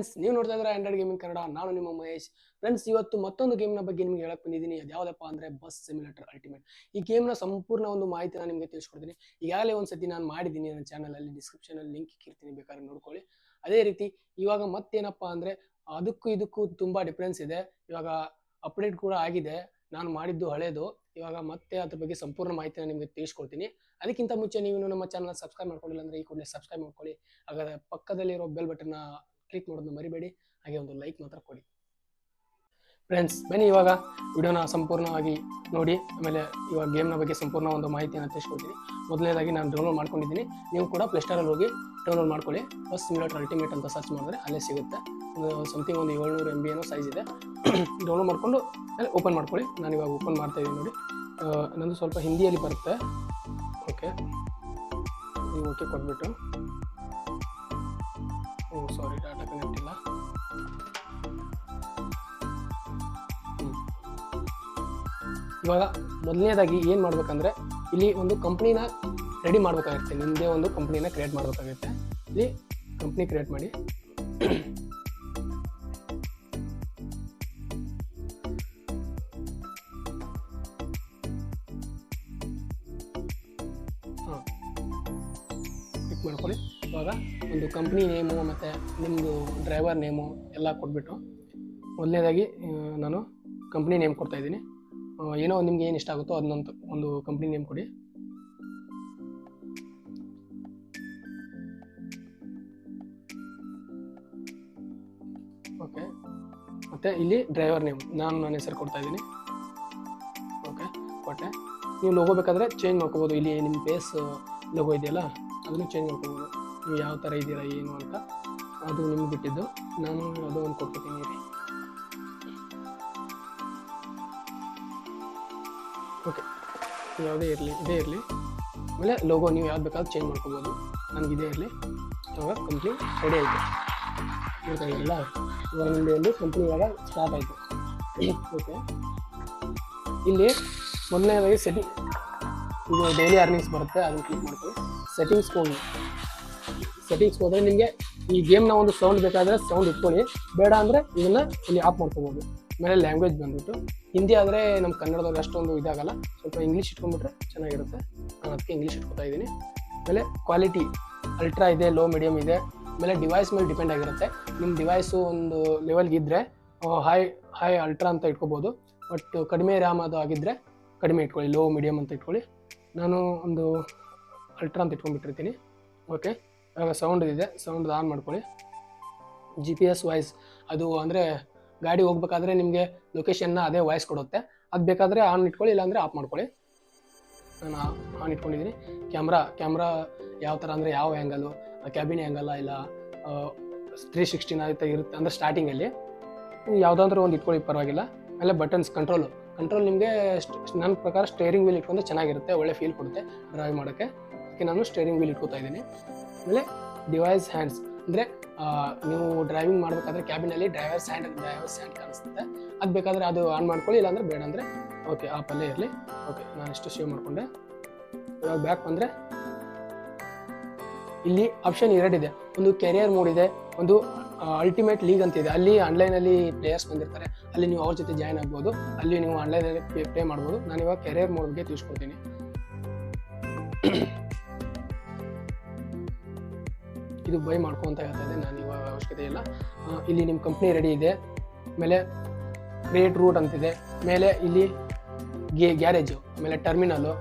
Friends, ನೀವು ನೋಡ್ತಾ ಇದ್ರೆ ಆಂಡ್ರಾಯ್ಡ್ ಗೇಮಿಂಗ್ ಕನ್ನಡ, ನಾನು ನಿಮ್ಮ ಮಹೇಶ್. ಫ್ರೆಂಡ್ಸ್ ಇವತ್ತು ಮತ್ತೊಂದು ಗೇಮ್ನ ಬಗ್ಗೆ ನಿಮಗೆ ಹೇಳಕ್ ಬಂದಿದ್ದೀನಿ. ಅದು ಯಾವುದಪ್ಪ ಅಂದರೆ ಬಸ್ ಸಿಮ್ಯುಲೇಟರ್ ಅಲ್ಟಿಮೇಟ್ ಈ ಗೇಮ್ನ ಸಂಪೂರ್ಣ ಒಂದು ಮಾಹಿತಿ ನಾನು ನಿಮಗೆ ತಿಳಿಸ್ಕೊಡ್ತೀನಿ. ಈಗಾಗಲೇ ಒಂದು ಸತಿ ನಾನು ಮಾಡಿದ್ದೀನಿ, ನನ್ನ ಚಾನಲಲ್ಲಿ ಡಿಸ್ಕ್ರಿಪ್ಷನಲ್ಲಿ ಲಿಂಕ್ ಇಕ್ಕಿರ್ತೀನಿ, ಬೇಕಾದ್ರೆ ನೋಡ್ಕೊಳ್ಳಿ. ಅದೇ ರೀತಿ ಇವಾಗ ಮತ್ತೇನಪ್ಪ ಅಂದರೆ ಅದಕ್ಕೂ ಇದಕ್ಕೂ ತುಂಬ ಡಿಫ್ರೆನ್ಸ್ ಇದೆ. ಇವಾಗ ಅಪ್ಡೇಟ್ ಕೂಡ ಆಗಿದೆ. ನಾನು ಮಾಡಿದ್ದು ಹಳೇದು. ಇವಾಗ ಮತ್ತೆ ಅದ್ರ ಬಗ್ಗೆ ಸಂಪೂರ್ಣ ಮಾಹಿತಿನ ನಿಮಗೆ ತಿಳಿಸ್ಕೊಡ್ತೀನಿ. ಅದಕ್ಕಿಂತ ಮುಂಚೆ ನೀವು ನಮ್ಮ ಚಾನಲ್ ಸಬ್ಸ್ಕ್ರೈಬ್ ಮಾಡ್ಕೊಂಡಿಲ್ಲ ಅಂದರೆ ಈ ಕೂಡಲೇ ಸಬ್ಸ್ಕ್ರೈಬ್ ಮಾಡ್ಕೊಳ್ಳಿ. ಹಾಗಾದ್ರೆ ಪಕ್ಕದಲ್ಲಿರೋ ಬೆಲ್ ಬಟನ್ನ ಕ್ಲಿಕ್ ಮಾಡೋದನ್ನ ಮರಿಬೇಡಿ. ಹಾಗೆ ಒಂದು ಲೈಕ್ ಮಾತ್ರ ಕೊಡಿ. ಫ್ರೆಂಡ್ಸ್ ಬನ್ನಿ ಇವಾಗ ವಿಡಿಯೋನ ಸಂಪೂರ್ಣವಾಗಿ ನೋಡಿ, ಆಮೇಲೆ ಇವಾಗ ಗೇಮ್ನ ಬಗ್ಗೆ ಸಂಪೂರ್ಣ ಒಂದು ಮಾಹಿತಿಯನ್ನು ತಿಳಿಸ್ಕೊಡ್ತೀನಿ. ಮೊದಲನೇದಾಗಿ ನಾನು ಡೌನ್ಲೋಡ್ ಮಾಡ್ಕೊಂಡಿದ್ದೀನಿ. ನೀವು ಕೂಡ ಪ್ಲೇಸ್ಟಾರಲ್ಲಿ ಹೋಗಿ ಡೌನ್ಲೋಡ್ ಮಾಡ್ಕೊಳ್ಳಿ. ಫಸ್ಟ್ ಸಿಮ್ಯುಲೇಟರ್ ಅಲ್ಟಿಮೇಟ್ ಅಂತ ಸರ್ಚ್ ಮಾಡಿದ್ರೆ ಅಲ್ಲೇ ಸಿಗುತ್ತೆ. ಸಮಥಿಂಗ್ ಒಂದು ಏಳ್ನೂರು ಎಂ ಬಿ ಏನೋ ಸೈಜ್ ಇದೆ. ಡೌನ್ಲೋಡ್ ಮಾಡಿಕೊಂಡು ಓಪನ್ ಮಾಡ್ಕೊಳ್ಳಿ. ನಾನು ಇವಾಗ ಓಪನ್ ಮಾಡ್ತಾ ಇದ್ದೀನಿ ನೋಡಿ. ನಂದು ಸ್ವಲ್ಪ ಹಿಂದಿಯಲ್ಲಿ ಬರುತ್ತೆ. ಓಕೆ ಓಕೆ ಕೊಟ್ಬಿಟ್ಟು. ಓ ಸಾರಿ ಡಾಟಾ ಕನೆಕ್ಟ್ ಇಲ್ಲ. ಇವಾಗ ಮೊದಲನೇದಾಗಿ ಏನು ಮಾಡಬೇಕಂದ್ರೆ, ಇಲ್ಲಿ ಒಂದು ಕಂಪ್ನಿನ ರೆಡಿ ಮಾಡ್ಬೇಕಾಗುತ್ತೆ. ನಿಮ್ಮದೇ ಒಂದು ಕಂಪ್ನಿನ ಕ್ರಿಯೇಟ್ ಮಾಡಬೇಕಾಗುತ್ತೆ. ಇಲ್ಲಿ ಕಂಪ್ನಿ ಕ್ರಿಯೇಟ್ ಮಾಡಿ ಕಂಪ್ನಿ ನೇಮು ಮತ್ತು ನಿಮ್ಮದು ಡ್ರೈವರ್ ನೇಮು ಎಲ್ಲ ಕೊಟ್ಬಿಟ್ಟು ಮೊದಲನೇದಾಗಿ ನಾನು ಕಂಪ್ನಿ ನೇಮ್ ಕೊಡ್ತಾ ಇದ್ದೀನಿ. ಏನೋ ನಿಮ್ಗೆ ಏನು ಇಷ್ಟ ಆಗುತ್ತೋ ಅದನ್ನೊಂದು ಒಂದು ಕಂಪ್ನಿ ನೇಮ್ ಕೊಡಿ. ಓಕೆ ಮತ್ತು ಇಲ್ಲಿ ಡ್ರೈವರ್ ನೇಮ್ ನಾನು ನನ್ನ ಹೆಸರು ಕೊಡ್ತಾ ಇದ್ದೀನಿ. ಓಕೆ ಕೊಟ್ಟೆ. ನೀವು ಲೋಗೋ ಬೇಕಾದರೆ ಚೇಂಜ್ ಮಾಡ್ಕೋಬೋದು. ಇಲ್ಲಿ ನಿಮ್ಮ ಪೇಸ್ ಲೋಗೋ ಇದೆಯಲ್ಲ, ಅದನ್ನು ಚೇಂಜ್ ಮಾಡ್ಕೋಬೋದು. ನೀವು ಯಾವ ಥರ ಇದ್ದೀರಾ ಏನು ಅಂತ ಅದು ನಿಮ್ಗೆ ಬಿಟ್ಟಿದ್ದು. ನಾನು ಅದು ಒಂದು ಕೊಟ್ಟಿದ್ದೀನಿ ರೀ ಓಕೆ ಯಾವುದೇ ಇರಲಿ, ಇದೇ ಇರಲಿ. ಆಮೇಲೆ ಲೋಗೋ ನೀವು ಯಾವ್ದು ಬೇಕಾದ್ರೂ ಚೇಂಜ್ ಮಾಡ್ಕೋಬೋದು. ನನಗೆ ಇದೇ ಇರಲಿ. ಇವಾಗ ಕಂಪ್ನಿ ರೆಡಿ ಆಯಿತು. ಗೊತ್ತಾಗಿಲ್ಲ ಇವಾಗ ನಿಮ್ಮದು ಕಂಪ್ನಿ ಇವಾಗ ಸ್ಟಾರ್ಟ್ ಆಯಿತು. ಓಕೆ ಇಲ್ಲಿ ಮೊದಲನೇದಾಗಿ ಸೆಟ್ಟಿಂಗ್ ಇದು ಡೈಲಿ ಅರ್ನಿಂಗ್ಸ್ ಬರುತ್ತೆ, ಅದನ್ನು ಕ್ಲಿಕ್ ಮಾಡ್ತೀವಿ. ಸೆಟ್ಟಿಂಗ್ಸ್ ಹೋಗಿ. ಸೆಟ್ಟಿಂಗ್ಸ್ ಹೋದರೆ ನಿಮಗೆ ಈ ಗೇಮ್ನ ಒಂದು ಸೌಂಡ್ ಬೇಕಾದರೆ ಸೌಂಡ್ ಇಟ್ಕೊಳ್ಳಿ ಬೇಡ ಅಂದರೆ ಇದನ್ನು ಇಲ್ಲಿ ಆಫ್ ಮಾಡ್ಕೋಬೋದು. ಆಮೇಲೆ ಲ್ಯಾಂಗ್ವೇಜ್ ಬಂದ್ಬಿಟ್ಟು. ಹಿಂದಿ ಆದರೆ ನಮ್ಮ ಕನ್ನಡದಲ್ಲಿ ಅಷ್ಟೊಂದು ಇದಾಗಲ್ಲ. ಸ್ವಲ್ಪ ಇಂಗ್ಲೀಷ್ ಇಟ್ಕೊಂಡ್ಬಿಟ್ರೆ ಚೆನ್ನಾಗಿರುತ್ತೆ. ನಾನು ಅದಕ್ಕೆ ಇಂಗ್ಲೀಷ್ ಇಟ್ಕೊತಾ ಇದ್ದೀನಿ. ಆಮೇಲೆ ಕ್ವಾಲಿಟಿ ಅಲ್ಟ್ರಾ ಇದೆ ಲೋ ಮೀಡಿಯಮ್ ಇದೆ. ಆಮೇಲೆ ಡಿವೈಸ್ ಮೇಲೆ ಡಿಪೆಂಡ್ ಆಗಿರುತ್ತೆ. ನಿಮ್ಮ ಡಿವೈಸು ಒಂದು ಲೆವೆಲ್ಗೆ ಇದ್ದರೆ ಹೈ ಹೈ ಅಲ್ಟ್ರಾ ಅಂತ ಇಟ್ಕೋಬೋದು. ಬಟ್ ಕಡಿಮೆ ರ್ಯಾಮ್ ಅದು ಆಗಿದ್ದರೆ ಕಡಿಮೆ ಇಟ್ಕೊಳ್ಳಿ. ಲೋ ಮೀಡಿಯಮ್ ಅಂತ ಇಟ್ಕೊಳ್ಳಿ. ನಾನು ಒಂದು ಅಲ್ಟ್ರಾ ಅಂತ ಇಟ್ಕೊಂಡ್ಬಿಟ್ಟಿರ್ತೀನಿ. ಓಕೆ ಇವಾಗ ಸೌಂಡ್ ಇದೆ ಸೌಂಡ್ ಆನ್ ಮಾಡ್ಕೊಳ್ಳಿ. ಜಿ ಪಿ ಎಸ್ ವಾಯ್ಸ್ ಅದು ಅಂದರೆ ಗಾಡಿ ಹೋಗ್ಬೇಕಾದ್ರೆ ನಿಮಗೆ ಲೊಕೇಶನ್ನ ಅದೇ ವಾಯ್ಸ್ ಕೊಡುತ್ತೆ. ಅದು ಬೇಕಾದರೆ ಆನ್ ಇಟ್ಕೊಳ್ಳಿ, ಇಲ್ಲಾಂದರೆ ಆಫ್ ಮಾಡ್ಕೊಳ್ಳಿ. ನಾನು ಆನ್ ಇಟ್ಕೊಂಡಿದ್ದೀನಿ ಕ್ಯಾಮ್ರಾ ಕ್ಯಾಮ್ರಾ ಯಾವ ಥರ ಅಂದರೆ ಯಾವ ಆ್ಯಂಗಲು ಕ್ಯಾಬಿನ್ ಆ್ಯಂಗಲ್ಲ ಇಲ್ಲ ತ್ರೀ ಸಿಕ್ಸ್ಟಿನ ಇರುತ್ತೆ ಅಂದರೆ ಸ್ಟಾರ್ಟಿಂಗಲ್ಲಿ ಯಾವುದಾದ್ರೂ ಒಂದು ಇಟ್ಕೊಳ್ಳಿ, ಪರವಾಗಿಲ್ಲ. ಆಮೇಲೆ ಬಟನ್ಸ್ ಕಂಟ್ರೋಲು ಕಂಟ್ರೋಲ್ ನಿಮಗೆ ನನ್ನ ಪ್ರಕಾರ ಸ್ಟೇರಿಂಗ್ ವೀಲ್ ಇಟ್ಕೊಂಡ್ರೆ ಚೆನ್ನಾಗಿರುತ್ತೆ, ಒಳ್ಳೆ ಫೀಲ್ ಕೊಡುತ್ತೆ ಡ್ರೈವ್ ಮಾಡೋಕ್ಕೆ. ಅದಕ್ಕೆ ನಾನು ಸ್ಟೇರಿಂಗ್ ವೀಲ್ ಇಟ್ಕೋತಾ ಇದ್ದೀನಿ. ಆಮೇಲೆ ಡಿವೈಸ್ ಹ್ಯಾಂಡ್ಸ್ ಅಂದರೆ ನೀವು ಡ್ರೈವಿಂಗ್ ಮಾಡಬೇಕಾದ್ರೆ ಕ್ಯಾಬಿನಲ್ಲಿ ಡ್ರೈವರ್ಸ್ ಹ್ಯಾಂಡ್ ಡ್ರೈವರ್ಸ್ ಹ್ಯಾಂಡ್ ಕಾಣಿಸುತ್ತೆ. ಅದು ಬೇಕಾದರೆ ಅದು ಆನ್ ಮಾಡ್ಕೊಳ್ಳಿ, ಇಲ್ಲಾಂದರೆ ಬೇಡ ಅಂದರೆ ಓಕೆ ಆಪಲ್ಲೇ ಇರಲಿ. ಓಕೆ ನಾನು ಇಷ್ಟು ಸೇವ್ ಮಾಡಿಕೊಂಡೆ. ಇವಾಗ ಬ್ಯಾಕ್ ಬಂದರೆ, ಇಲ್ಲಿ ಆಪ್ಷನ್ ಎರಡಿದೆ ಒಂದು ಕೆರಿಯರ್ ಮೋಡ್ ಇದೆ, ಒಂದು ಅಲ್ಟಿಮೇಟ್ ಲೀಗ್ ಅಂತ ಇದೆ. ಅಲ್ಲಿ ಆನ್ಲೈನಲ್ಲಿ ಪ್ಲೇಯರ್ಸ್ ಬಂದಿರ್ತಾರೆ. ಅಲ್ಲಿ ನೀವು ಅವ್ರ ಜೊತೆ ಜಾಯ್ನ್ ಆಗ್ಬೋದು. ಅಲ್ಲಿ ನೀವು ಆನ್ಲೈನಲ್ಲಿ ಪ್ಲೇ ಮಾಡ್ಬೋದು. ನಾನು ಇವಾಗ ಕೆರಿಯರ್ ಮೋಡ್ ಬಗ್ಗೆ ತಿಳಿಸ್ಕೊಡ್ತೀನಿ. ಇದು ಬೈ ಮಾಡ್ಕೊ ಅಂತ ಹೇಳ್ತಾ ಇದ್ದೆ ನಾನು ಇವಾಗ ಅವಶ್ಯಕತೆ ಇಲ್ಲ. ಇಲ್ಲಿ ನಿಮ್ಮ ಕಂಪ್ನಿ ರೆಡಿ ಇದೆ. ಆಮೇಲೆ ಗ್ರೇಟ್ ರೂಟ್ ಅಂತಿದೆ. ಮೇಲೆ ಇಲ್ಲಿ ಗೇ, ಗ್ಯಾರೇಜು ಆಮೇಲೆ terminal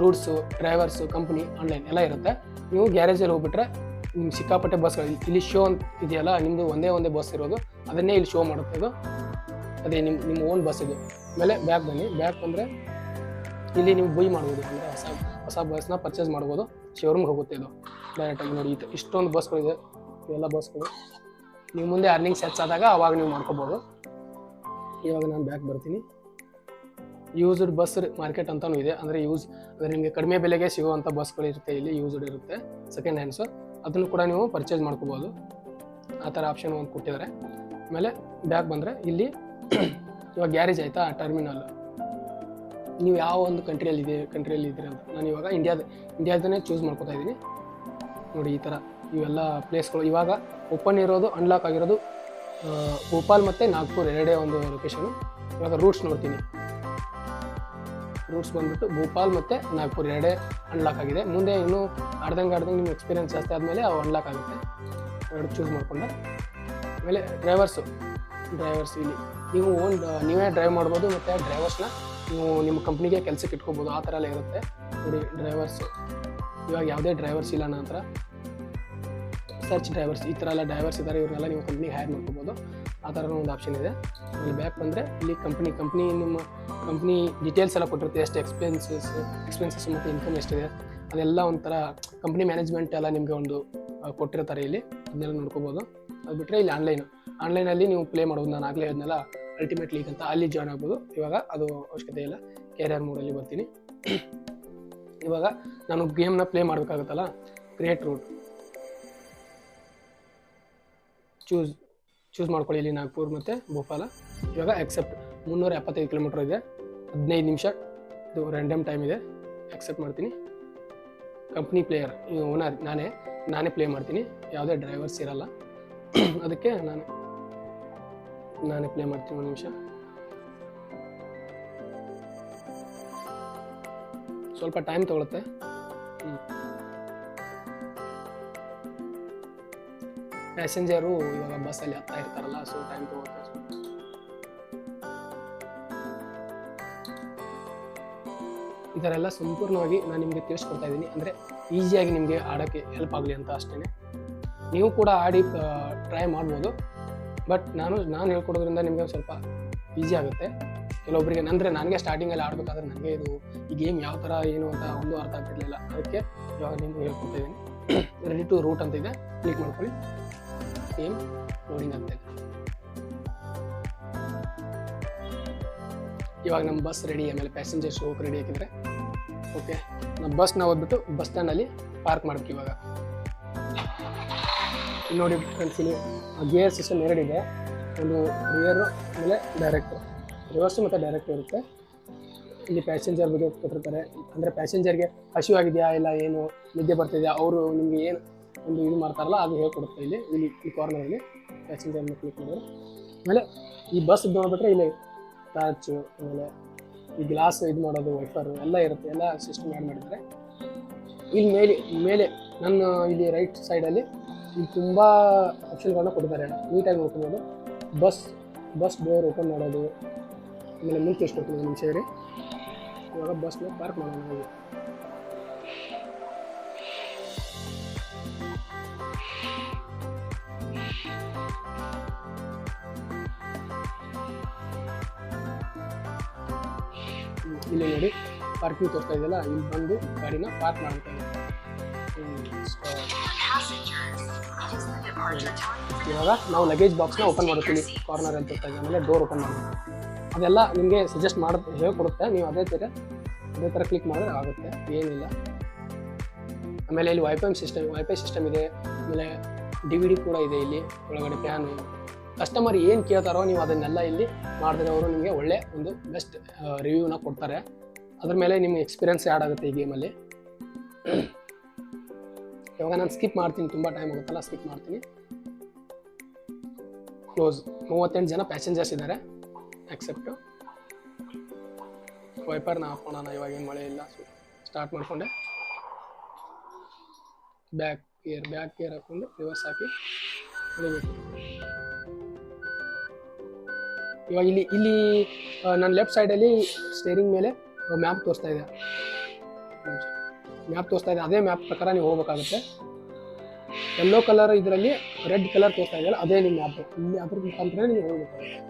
routes drivers company online ಎಲ್ಲ ಇರುತ್ತೆ. ನೀವು ಗ್ಯಾರೇಜಲ್ಲಿ ಹೋಗ್ಬಿಟ್ರೆ ನಿಮ್ಗೆ ಸಿಕ್ಕಾಪಟ್ಟೆ ಬಸ್ಗಳು ಇಲ್ಲಿ ಶೋ ಅಂತ ಇದೆಯಲ್ಲ ನಿಮ್ಮದು ಒಂದೇ ಒಂದೇ ಬಸ್ ಇರೋದು. ಅದನ್ನೇ ಇಲ್ಲಿ ಶೋ ಮಾಡುತ್ತೆ ಅದು ಅದೇ ನಿಮ್ಮ ನಿಮ್ಮ ಓನ್ ಬಸ್ ಇದು. ಆಮೇಲೆ ಬ್ಯಾಗ್ ಬನ್ನಿ. ಬ್ಯಾಗ್ ಬಂದರೆ ಇಲ್ಲಿ ನೀವು ಬುಯ್ ಮಾಡ್ಬೋದು. ಅಂದರೆ ಹೊಸ ಹೊಸ ಬಸ್ನ ಪರ್ಚೇಸ್ ಮಾಡ್ಬೋದು. ಶೋರೂಮ್ಗೆ ಹೋಗುತ್ತೆ ಇದು. ಡೈರೆಕ್ಟಾಗಿ ನೋಡಿ, ಇದು ಇಷ್ಟೊಂದು ಬಸ್ಗಳಿದೆ ಇವೆಲ್ಲ ಬಸ್ಗಳು. ನೀವು ಮುಂದೆ ಅರ್ನಿಂಗ್ ಅರ್ನಿಂಗ್ಸ್ ಆದಾಗ ಅವಾಗ ನೀವು ಮಾಡ್ಕೋಬೋದು. ಇವಾಗ ನಾನು ಬ್ಯಾಕ್ ಬರ್ತೀನಿ. ಯೂಸ್ಡ್ ಬಸ್ ಮಾರ್ಕೆಟ್ ಅಂತಲೂ ಇದೆ. ಅಂದರೆ ಯೂಸ್ ಅಂದರೆ ನಿಮಗೆ ಕಡಿಮೆ ಬೆಲೆಗೆ ಸಿಗುವಂಥ ಬಸ್ಗಳು ಇರುತ್ತೆ, ಇಲ್ಲಿ ಯೂಸ್ಡ್ ಇರುತ್ತೆ ಸೆಕೆಂಡ್ ಹ್ಯಾಂಡ್ಸು ಅದನ್ನು ಕೂಡ ನೀವು ಪರ್ಚೇಸ್ ಮಾಡ್ಕೋಬೋದು. ಆ ಥರ ಆಪ್ಷನ್ ಒಂದು ಕೊಟ್ಟಿದ್ದಾರೆ. ಆಮೇಲೆ ಬ್ಯಾಕ್ ಬಂದರೆ ಇಲ್ಲಿ, ಇವಾಗ ಗ್ಯಾರೇಜ್ ಆಯಿತಾ? ಟರ್ಮಿನಲ್ ನೀವು ಯಾವ ಒಂದು ಕಂಟ್ರಿಯಲ್ಲಿ ಇದೆ ಕಂಟ್ರಿಯಲ್ಲಿ ಇದ್ದೀರ ಅಂತ. ನಾನು ಇವಾಗ ಇಂಡಿಯಾದ ಇಂಡಿಯಾದನ್ನೇ ಚೂಸ್ ಮಾಡ್ಕೊತಾ ಇದ್ದೀನಿ. ನೋಡಿ, ಈ ಥರ ಇವೆಲ್ಲ ಪ್ಲೇಸ್ಗಳು ಇವಾಗ ಓಪನ್ ಇರೋದು ಅನ್ಲಾಕ್ ಆಗಿರೋದು ಭೋಪಾಲ್ ಮತ್ತು ನಾಗ್ಪುರ್ ಎರಡೇ ಒಂದು ಲೊಕೇಶನು ಇವಾಗ ರೂಟ್ಸ್ ನೋಡ್ತೀನಿ. ರೂಟ್ಸ್ ಬಂದ್ಬಿಟ್ಟು ಭೋಪಾಲ್ ಮತ್ತು ನಾಗ್ಪುರ್ ಎರಡೇ ಅನ್ಲಾಕ್ ಆಗಿದೆ. ಮುಂದೆ ಇನ್ನೂ ಅರ್ಧಂಗೆ ಅರ್ಧಂಗೆ ನಿಮ್ಮ ಎಕ್ಸ್ಪೀರಿಯನ್ಸ್ ಜಾಸ್ತಿ ಆದಮೇಲೆ ಅವು ಅನ್ಲಾಕ್ ಆಗುತ್ತೆ. ಎರಡು ಚೂಸ್ ಮಾಡಿಕೊಂಡೆ. ಆಮೇಲೆ ಡ್ರೈವರ್ಸು ಡ್ರೈವರ್ಸ್ ಇಲ್ಲಿ. ನೀವು ಓನ್ ನೀವೇ ಡ್ರೈವ್ ಮಾಡ್ಬೋದು ಮತ್ತು ಡ್ರೈವರ್ಸ್ನ ನೀವು ನಿಮ್ಮ ಕಂಪ್ನಿಗೆ ಕೆಲಸಕ್ಕೆ ಇಟ್ಕೋಬೋದು, ಆ ಥರ ಎಲ್ಲ ಇರುತ್ತೆ. ನೋಡಿ ಡ್ರೈವರ್ಸು ಇವಾಗ ಯಾವುದೇ ಡ್ರೈವರ್ಸ್ ಇಲ್ಲ ನನ್ನ ಹತ್ರ ಸರ್ಚ್ ಡ್ರೈವರ್ಸ್ ಈ ಥರ ಎಲ್ಲ ಡ್ರೈವರ್ಸ್ ಇದ್ದಾರೆ ಇವರೆಲ್ಲ ನೀವು ಕಂಪ್ನಿಗೆ ಹೈರ್ ಮಾಡ್ಕೋಬೋದು. ಆ ಥರ ಒಂದು ಆಪ್ಷನ್ ಇದೆ. ಇಲ್ಲಿ ಬ್ಯಾಕ್ ಬಂದರೆ ಇಲ್ಲಿ ಕಂಪ್ನಿ ಕಂಪ್ನಿ ನಿಮ್ಮ ಕಂಪ್ನಿ ಡೀಟೇಲ್ಸ್ ಎಲ್ಲ ಕೊಟ್ಟಿರುತ್ತೆ, ಎಷ್ಟು ಎಕ್ಸ್ಪೆನ್ಸಸ್ ಎಕ್ಸ್ಪೆನ್ಸಸ್ ಮತ್ತು ಇನ್ಕಮ್ ಎಷ್ಟಿದೆ. ಅದೆಲ್ಲ ಒಂಥರ ಕಂಪ್ನಿ ಮ್ಯಾನೇಜ್ಮೆಂಟ್ ಎಲ್ಲ ನಿಮಗೆ ಒಂದು ಕೊಟ್ಟಿರ್ತಾರೆ ಇಲ್ಲಿ. ಅದನ್ನೆಲ್ಲ ನೋಡ್ಕೋಬೋದು. ಅದು ಬಿಟ್ಟರೆ ಇಲ್ಲಿ ಆನ್ಲೈನ್ ಆನ್ಲೈನಲ್ಲಿ ನೀವು ಪ್ಲೇ ಮಾಡ್ಬೋದು ನಾನು ಆಗಲೇ ಅದನ್ನೆಲ್ಲ ಅಲ್ಟಿಮೇಟ್ ಲೀಗ್ ಅಂತ ಅಲ್ಲಿ ಜಾಯ್ನ್ ಆಗ್ಬೋದು. ಇವಾಗ ಅದು ಅವಶ್ಯಕತೆ ಇಲ್ಲ. ಕೆರಿಯರ್ ಮೂಡಲ್ಲಿ ಬರ್ತೀನಿ. ಇವಾಗ ನಾನು ಗೇಮ್ನ ಪ್ಲೇ ಮಾಡಬೇಕಾಗುತ್ತಲ್ಲ? ಕ್ರಿಯೇಟ್ ರೂಟ್ ಚೂಸ್ ಚೂಸ್ ಮಾಡ್ಕೊಳ್ಳಿ ಇಲ್ಲಿ ನಾಗ್ಪುರ್ ಮತ್ತು ಭೋಪಾಲ. ಇವಾಗ ಎಕ್ಸೆಪ್ಟ್ ಮುನ್ನೂರ ಎಪ್ಪತ್ತೈದು ಕಿಲೋಮೀಟ್ರ್ ಇದೆ. ಹದಿನೈದು ನಿಮಿಷ. ಇದು ರ್ಯಾಂಡಮ್ ಟೈಮ್ ಇದೆ. ಎಕ್ಸೆಪ್ಟ್ ಮಾಡ್ತೀನಿ. ಕಂಪ್ನಿ ಪ್ಲೇಯರ್ ಓನರ್ ನಾನೇ ನಾನೇ ಪ್ಲೇ ಮಾಡ್ತೀನಿ. ಯಾವುದೇ ಡ್ರೈವರ್ಸ್ ಇರಲ್ಲ. ಅದಕ್ಕೆ ನಾನು ನಾನೇ ಪ್ಲೇ ಮಾಡ್ತೀನಿ ಒಂದು ನಿಮಿಷ. ಸ್ವಲ್ಪ ಟೈಮ್ ತಗೊಳುತ್ತೆ. ಪ್ಯಾಸೆಂಜರು ಇವಾಗ ಬಸ್ಸಲ್ಲಿ ಹತ್ತಾ ಇರ್ತಾರಲ್ಲ ಸೊ ಟೈಮ್ ತಗೊಳುತ್ತೆ. ಈ ಥರ ಎಲ್ಲ ಸಂಪೂರ್ಣವಾಗಿ ನಾನು ನಿಮಗೆ ತಿಳಿಸ್ಕೊಡ್ತಾ ಇದ್ದೀನಿ. ಅಂದರೆ ಈಸಿಯಾಗಿ ನಿಮಗೆ ಆಡೋಕ್ಕೆ ಹೆಲ್ಪ್ ಆಗಲಿ ಅಂತ ಅಷ್ಟೇ ನೀವು ಕೂಡ ಆಡಿ ಟ್ರೈ ಮಾಡ್ಬೋದು. ಬಟ್ ನಾನು ನಾನು ಹೇಳ್ಕೊಡೋದ್ರಿಂದ ನಿಮಗೆ ಸ್ವಲ್ಪ ಈಸಿ ಆಗುತ್ತೆ. ಕೆಲವೊಬ್ಬರಿಗೆ ಅಂದರೆ ನನಗೆ ಸ್ಟಾರ್ಟಿಂಗಲ್ಲಿ ಆಡಬೇಕಾದ್ರೆ ನನಗೆ ಇದು ಈ ಗೇಮ್ ಯಾವ ಥರ ಏನು ಅಂತ ಒಂದು ಅರ್ಥ ಆಗ್ತಿರಲಿಲ್ಲ. ಅದಕ್ಕೆ ಇವಾಗ ನಿಮ್ಗೆ ಹೇಳ್ಕೊಡ್ತಾ ಇದ್ದೀನಿ ರೆಡಿ ಟು ರೂಟ್ ಅಂತ ಇದೆ. ಕ್ಲಿಕ್ ಮಾಡ್ಕೊಳ್ಳಿ. ಗೇಮ್ ಲೋಡಿಂಗ್ ಇದೆ. ಇವಾಗ ನಮ್ಮ ಬಸ್ ರೆಡಿ ಆಮೇಲೆ ಪ್ಯಾಸೆಂಜರ್ಸ್ ಹೋಗಿ ರೆಡಿ ಹಾಕಿದ್ರೆ ಓಕೆ ನಮ್ಮ ಬಸ್ನ ಹೋಗ್ಬಿಟ್ಟು ಬಸ್ ಸ್ಟ್ಯಾಂಡಲ್ಲಿ ಪಾರ್ಕ್ ಮಾಡ್ಬೇಕು ಇವಾಗ. ನೋಡಿ ಫ್ರೆಂಡ್ಸ್ ಇಲ್ಲಿ ಗೇರ್ ಸಿಸ್ಟಮ್ ಎರಡಿದೆ. ಒಂದು ರಿಯರು ಆಮೇಲೆ ಡೈರೆಕ್ಟು ರಿವರ್ಸು ಮತ್ತು ಡೈರೆಕ್ಟ್ ಇರುತ್ತೆ. ಇಲ್ಲಿ ಪ್ಯಾಸೆಂಜರ್ ಬಗ್ಗೆ ಕೊಟ್ಟಿರ್ತಾರೆ ಅಂದರೆ ಪ್ಯಾಸೆಂಜರ್ಗೆ ಹಸಿವಾಗಿದೆಯಾ ಇಲ್ಲ ಏನು, ನಿದ್ದೆ ಬರ್ತಿದೆಯಾ, ಅವರು ನಿಮಗೆ ಏನು ಒಂದು ಇದು ಮಾಡ್ತಾರಲ್ಲ, ಅದು ಹೇಳ್ಕೊಡುತ್ತೆ ಇಲ್ಲಿ. ಇಲ್ಲಿ ಈ ಕಾರ್ನರಲ್ಲಿ ಪ್ಯಾಸೆಂಜರ್ನ ಕ್ಲಿಕ್ ಮಾಡಿದ್ರೆ. ಆಮೇಲೆ ಈ ಬಸ್ ನೋಡ್ಬಿಟ್ರೆ ಇಲ್ಲಿ ಟಾರ್ಚು ಆಮೇಲೆ ಈ ಗ್ಲಾಸ್ ಇದು ಮಾಡೋದು ವೈಫರು ಎಲ್ಲ ಇರುತ್ತೆ. ಎಲ್ಲ ಸಿಸ್ಟಮ್ ಆ್ಯಡ್ ಮಾಡಿದ್ದಾರೆ ಇಲ್ಲಿ ಮೇಲೆ ಮೇಲೆ ನನ್ನ ಇಲ್ಲಿ ರೈಟ್ ಸೈಡಲ್ಲಿ ಇಲ್ಲಿ ತುಂಬ ಆಪ್ಷನ್ಗಳನ್ನ ಕೊಟ್ಟಿದ್ದಾರೆ ನೀಟಾಗಿ ನೋಡ್ಕೊಬೋದು ಬಸ್ ಬಸ್ ಡೋರ್ ಓಪನ್ ಮಾಡೋದು. ಆಮೇಲೆ ಮಿಲ್ಕ್ ಎಷ್ಟು ಹೋಗ್ತದೆ ನಿಮ್ಮ ಸೇರಿ. ಇವಾಗ ಬಸ್ನ ಪಾರ್ಕ್ ಮಾಡೋಣ ನಾವು ಇಲ್ಲಿ ನೋಡಿ ಪಾರ್ಕಿಂಗ್ ತೋರಿಸ್ತಾ ಇದೆಯಲ್ಲ, ಇಲ್ಲಿ ಬಂದು ಗಾಡಿನ ಪಾರ್ಕ್ ಮಾಡ್ತಾ ಇದೆ. ಇವಾಗ ನಾವು ಲಗೇಜ್ ಬಾಕ್ಸ್ನ ಓಪನ್ ಮಾಡ್ತೀವಿ ಕಾರ್ನರ್ ಅಂತ ಆಮೇಲೆ ಡೋರ್ ಓಪನ್ ಮಾಡೋದು ಅದೆಲ್ಲ ನಿಮಗೆ ಸಜೆಸ್ಟ್ ಮಾಡ, ಹೇಳ್ಕೊಡುತ್ತೆ. ನೀವು ಅದೇ ಥರ ಅದೇ ಥರ ಕ್ಲಿಕ್ ಮಾಡಿದ್ರೆ ಆಗುತ್ತೆ. ಏನಿಲ್ಲ. ಆಮೇಲೆ ಇಲ್ಲಿ ವೈಫೈ ಸಿಸ್ಟಮ್ ವೈಫೈ ಸಿಸ್ಟಮ್ ಇದೆ. ಆಮೇಲೆ ಡಿ ವಿ ಡಿ ಕೂಡ ಇದೆ ಇಲ್ಲಿ, ಒಳಗಡೆ ಫ್ಯಾನು ಕಸ್ಟಮರ್ ಏನು ಕೇಳ್ತಾರೋ ನೀವು ಅದನ್ನೆಲ್ಲ ಇಲ್ಲಿ ಮಾಡಿದ್ರೆ ಅವರು ನಿಮಗೆ ಒಳ್ಳೆ ಒಂದು ಬೆಸ್ಟ್ ರಿವ್ಯೂನ ಕೊಡ್ತಾರೆ. ಅದ್ರ ಮೇಲೆ ನಿಮ್ಗೆ ಎಕ್ಸ್ಪೀರಿಯನ್ಸ್ ಆ್ಯಡ್ ಆಗುತ್ತೆ ಈ ಗೇಮಲ್ಲಿ ಇವಾಗ ನಾನು ಸ್ಕಿಪ್ ಮಾಡ್ತೀನಿ, ತುಂಬ ಟೈಮ್ ಆಗುತ್ತಲ್ಲ ಸ್ಕಿಪ್ ಮಾಡ್ತೀನಿ. ಕ್ಲೋಸ್ ಮೂವತ್ತೆಂಟು ಜನ ಪ್ಯಾಸೆಂಜರ್ಸ್ ಇದ್ದಾರೆ ಆಕ್ಸೆಪ್ಟು ವೈಪರ್ನ ಮಾಡೋಣ ಇವಾಗ ಏನು ಮಳೆ ಇಲ್ಲ. ಸ್ಟಾರ್ಟ್ ಮಾಡಿಕೊಂಡೆ. ಬ್ಯಾಕ್ ಗೇರ್ ಬ್ಯಾಕ್ ಗೇರ್ ಹಾಕೊಂಡು ರಿವರ್ಸ್ ಹಾಕಿ ಹೊಡಿಬೇಕು. ಇವಾಗ ಇಲ್ಲಿ ಇಲ್ಲಿ ನನ್ನ ಲೆಫ್ಟ್ ಸೈಡಲ್ಲಿ ಸ್ಟೇರಿಂಗ್ ಮೇಲೆ ಮ್ಯಾಪ್ ತೋರಿಸ್ತಾ ಇದೆ. ಮ್ಯಾಪ್ ತೋರಿಸ್ತಾ ಇದೆ. ಅದೇ ಮ್ಯಾಪ್ ಪ್ರಕಾರ ನೀವು ಹೋಗಬೇಕಾಗುತ್ತೆ. ಯೆಲ್ಲೋ ಕಲರ್ ಇದರಲ್ಲಿ ರೆಡ್ ಕಲರ್ ತೋರಿಸ್ತಾ ಇದೆಯಲ್ಲ ಅದೇ ನಿಮ್ಮ ಮ್ಯಾಪ್ ಇಲ್ಲಿ ಅದ್ರ ಮುಖಾಂತರ ನೀವು ಹೋಗಬೇಕಾಗುತ್ತೆ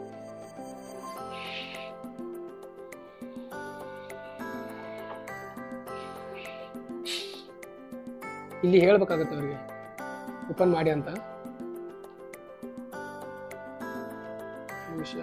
ಇಲ್ಲಿ ಹೇಳ್ಬೇಕಾಗುತ್ತೆ ಅವರಿಗೆ. ಓಪನ್ ಮಾಡಿ ಅಂತ. ನಿಮಿಷ.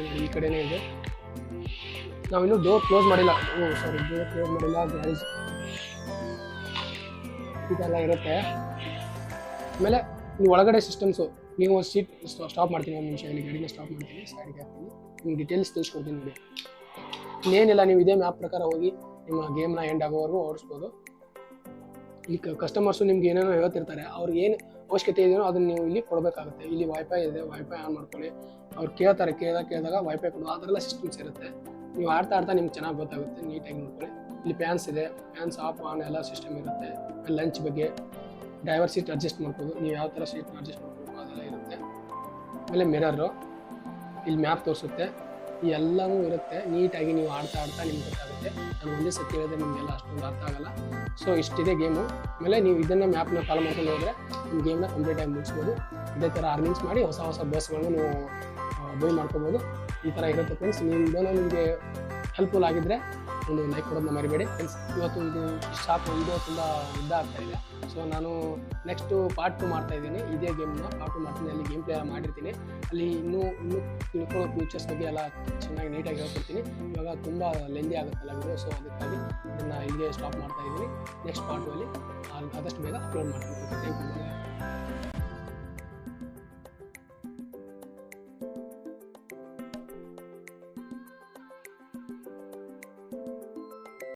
ಇದೆ, ಈ ಕಡೆನೇ ಇದೆ. ನಾವಿನ್ನೂ ಡೋರ್ ಕ್ಲೋಸ್ ಮಾಡಿಲ್ಲ. ಓ ಸಾರಿ ಡೋರ್ ಕ್ಲೋಸ್ ಮಾಡಿಲ್ಲ ಗ್ಯಾರೇಜ್ ಇದೆಲ್ಲ ಇರುತ್ತೆ. ಆಮೇಲೆ ನೀವು ಒಳಗಡೆ ಸಿಸ್ಟಮ್ಸು ನೀವು ಸೀಟ್ ಸ್ಟಾಪ್ ಮಾಡ್ತೀನಿ, ಒಂದು ನಿಮಿಷ ಇಲ್ಲಿ ಗಾಡಿನ ಸ್ಟಾಪ್ ಮಾಡ್ತೀನಿ ಸೈಡ್ಗೆ ಹಾಕ್ತೀನಿ. ನಿಮ್ಗೆ ಡೀಟೇಲ್ಸ್ ತಿಳಿಸ್ಕೊಡ್ತೀನಿ ನೋಡಿ. ಇನ್ನೇನಿಲ್ಲ, ನೀವು ಇದೇ ಮ್ಯಾಪ್ ಪ್ರಕಾರ ಹೋಗಿ ನಿಮ್ಮ ಗೇಮ್ನ ಎಂಡ್ ಆಗೋವರೆಗೂ ಓಡಿಸ್ಬೋದು. ಈ ಕಸ್ಟಮರ್ಸು ನಿಮ್ಗೆ ಏನೇನೋ ಹೇಳ್ತಿರ್ತಾರೆ, ಅವ್ರಿಗೆ ಏನು ಅವಶ್ಯಕತೆ ಇದೆಯೋ ಅದನ್ನು ನೀವು ಇಲ್ಲಿ ಕೊಡಬೇಕಾಗುತ್ತೆ. ಇಲ್ಲಿ ವೈಫೈ ಇದೆ ವೈಫೈ ಆನ್ ಮಾಡ್ಕೊಳ್ಳಿ. ಅವ್ರು ಕೇಳ್ತಾರೆ, ಕೇಳಿದಾಗ ಕೇಳಿದಾಗ ವೈಫೈ ಕೊಡು. ಅದೆಲ್ಲ ಸಿಸ್ಟಮ್ಸ್ ಇರುತ್ತೆ. ನೀವು ಆಡ್ತಾ ಆಡ್ತಾ ನಿಮ್ಗೆ ಚೆನ್ನಾಗಿ ಗೊತ್ತಾಗುತ್ತೆ. ನೀಟಾಗಿ ನೋಡ್ಕೊಳ್ಳಿ. ಇಲ್ಲಿ ಫ್ಯಾನ್ಸ್ ಇದೆ. ಫ್ಯಾನ್ಸ್ ಆಫ್ ಆನ್ ಎಲ್ಲ ಸಿಸ್ಟಮ್ ಇರುತ್ತೆ. ಲಂಚ್ ಬಗ್ಗೆ ಡ್ರೈವರ್ ಸೀಟ್ ಅಡ್ಜಸ್ಟ್ ಮಾಡ್ಬೋದು. ನೀವು ಯಾವ ಥರ ಸೀಟ್ ಅಡ್ಜಸ್ಟ್ ಮಾಡ್ಬೋದು ಅದೆಲ್ಲ ಇರುತ್ತೆ. ಆಮೇಲೆ ಮಿರರು ಇಲ್ಲಿ ಮ್ಯಾಪ್ ತೋರಿಸುತ್ತೆ. ಎಲ್ಲವೂ ಇರುತ್ತೆ. ನೀಟಾಗಿ ನೀವು ಆಡ್ತಾ ಆಡ್ತಾ ನಿಮ್ಗೆ ಗೊತ್ತಾಗುತ್ತೆ. ನಾನು ಒಂದೇ ಸತಿ ಹೇಳಿದ್ರೆ ನಿಮಗೆಲ್ಲ ಅಷ್ಟೊಂದು ಅರ್ಥ ಆಗಲ್ಲ. ಸೊ ಇಷ್ಟಿದೆ ಗೇಮು ಆಮೇಲೆ ನೀವು ಇದನ್ನು ಮ್ಯಾಪ್ನ ಫಾಲೋ ಮಾಡ್ಕೊಂಡು ಹೋದರೆ ನಿಮ್ಮ ಗೇಮ್ನ ಕಂಪ್ಲೀಟಾಗಿ ಮುಗಿಸ್ಬೋದು. ಇದೇ ಥರ ಅರ್ನಿಂಗ್ಸ್ ಮಾಡಿ ಹೊಸ ಹೊಸ ಬಸ್ಗಳನ್ನು ನೀವು ಬೈ ಮಾಡ್ಕೋಬೋದು. ಈ ಥರ ಇರುತ್ತೆ ಫ್ರೆಂಡ್ಸ್ ನಿಮ್ಮ ನಿಮಗೆ ಹೆಲ್ಪ್ಫುಲ್ ಆಗಿದ್ದರೆ ಒಂದು ಲೈಕ್ ಕೊಡೋದನ್ನ ಮರಿಬೇಡಿ. ಫ್ರೆಂಡ್ಸ್ ಇವತ್ತು ಇದು ಶಾಪ್ ವಿಡಿಯೋ ತುಂಬ ಉದ್ದ ಆಗ್ತಾ ಇದೆ. ಸೊ ನಾನು ನೆಕ್ಸ್ಟು ಪಾರ್ಟ್ ಟು ಮಾಡ್ತಾ ಇದ್ದೀನಿ. ಇದೇ ಗೇಮ್ನ ಪಾರ್ಟ್ ಟು ಮಾಡ್ತೀನಿ. ಅಲ್ಲಿ ಗೇಮ್ ಪ್ಲೇ ಎಲ್ಲ ಮಾಡಿರ್ತೀನಿ. ಅಲ್ಲಿ ಇನ್ನೂ ಇನ್ನೂ ತಿಳ್ಕೊಳ್ಳೋ ಫ್ಯೂಚರ್ಸ್ ಬಗ್ಗೆ ಎಲ್ಲ ಚೆನ್ನಾಗಿ ನೀಟಾಗಿ ಹೇಳ್ಕೊಡ್ತೀನಿ. ಇವಾಗ ತುಂಬ ಲೆಂದಿ ಆಗುತ್ತಲ್ಲ ವಿಡಿಯೋ ಸೊ ಅದಕ್ಕಾಗಿ ಇದನ್ನು ಇಲ್ಲಿಗೆ ಸ್ಟಾಪ್ ಮಾಡ್ತಾ ಇದ್ದೀನಿ. ನೆಕ್ಸ್ಟ್ ಪಾರ್ಟಲ್ಲಿ ಆದಷ್ಟು ಬೇಗ ಅಪ್ಲೋಡ್ ಮಾಡ್ತೀನಿ. Thank you